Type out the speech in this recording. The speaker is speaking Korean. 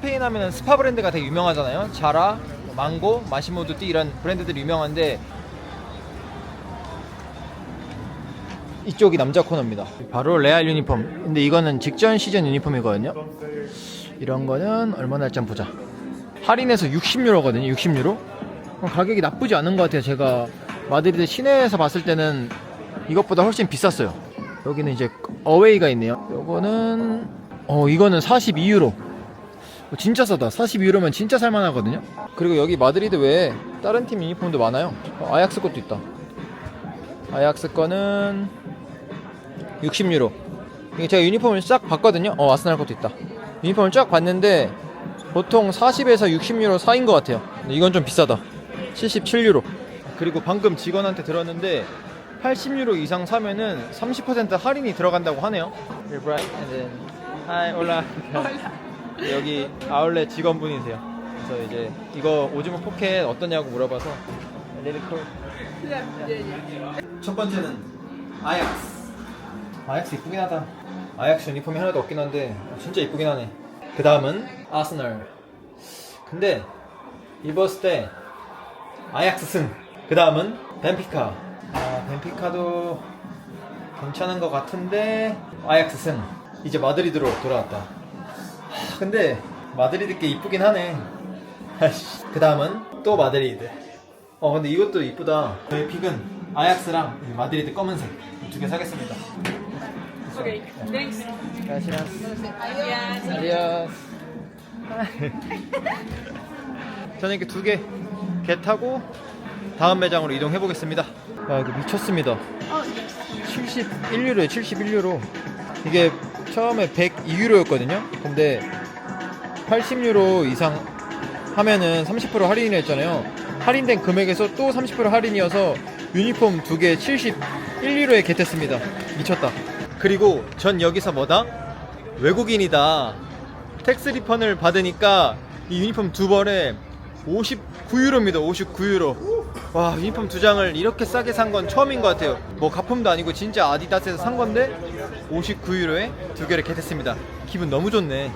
스페인 하면은 스파 브랜드가 되게 유명하잖아요. 자라, 뭐 망고, 마시모 두띠 이런 브랜드들이 유명한데 이쪽이 남자 코너입니다. 바로 레알 유니폼. 근데 이거는 직전 시즌 유니폼이거든요. 이런 거는 얼마나 할지 한번 보자. 할인해서 60유로거든요. 60유로. 가격이 나쁘지 않은 것 같아요. 제가 마드리드 시내에서 봤을 때는 이것보다 훨씬 비쌌어요. 여기는 이제 어웨이가 있네요. 요거는 어 이거는 42유로. 어, 진짜 싸다. 42유로면 진짜 살만하거든요. 그리고 여기 마드리드 외에 다른 팀 유니폼도 많아요. 어, 아약스 것도 있다. 아약스 거는 60유로. 이게 제가 유니폼을 쫙 봤거든요. 어 아스날 것도 있다. 유니폼을 쫙 봤는데 보통 40에서 60유로 사이인 것 같아요. 이건 좀 비싸다. 77유로. 그리고 방금 직원한테 들었는데 80유로 이상 사면은 30% 할인이 들어간다고 하네요. You're bright and then Hi, hola. 여기 아울렛 직원분이세요. 그래서 이제 이거 오즈모 포켓 어떠냐고 물어봐서 cool. 첫 번째는 아약스. 아약스 이쁘긴 하다. 아약스 유니폼이 하나도 없긴 한데 진짜 이쁘긴 하네. 그 다음은 아스널. 근데 입었을 때 아약스 승. 그 다음은 벤피카. 아 벤피카도 괜찮은 것 같은데 아약스 승. 이제 마드리드로 돌아왔다. 하, 근데 마드리드 게 이쁘긴 하네. 그 다음은 또 마드리드. 어 근데 이것도 이쁘다. 저의 픽은 아약스랑 마드리드 검은색 두 개 사겠습니다. Okay, thanks. 아디오스. 저는 이렇게 두 개 개 타고 다음 매장으로 이동해 보겠습니다. 야 이거 미쳤습니다. 71유로에 71유로. 이게 처음에 102유로였거든요. 근데 80유로 이상 하면은 30% 할인을 했잖아요. 할인된 금액에서 또 30% 할인이어서 유니폼 두 개 71유로에 겟했습니다. 미쳤다. 그리고 전 여기서 뭐다? 외국인이다. 텍스 리펀을 받으니까 이 유니폼 두 벌에 59유로입니다. 59유로. 와, 유니폼 두 장을 이렇게 싸게 산 건 처음인 것 같아요. 뭐 가품도 아니고 진짜 아디다스에서 산 건데 59유로에 두 개를 겟했습니다. 기분 너무 좋네.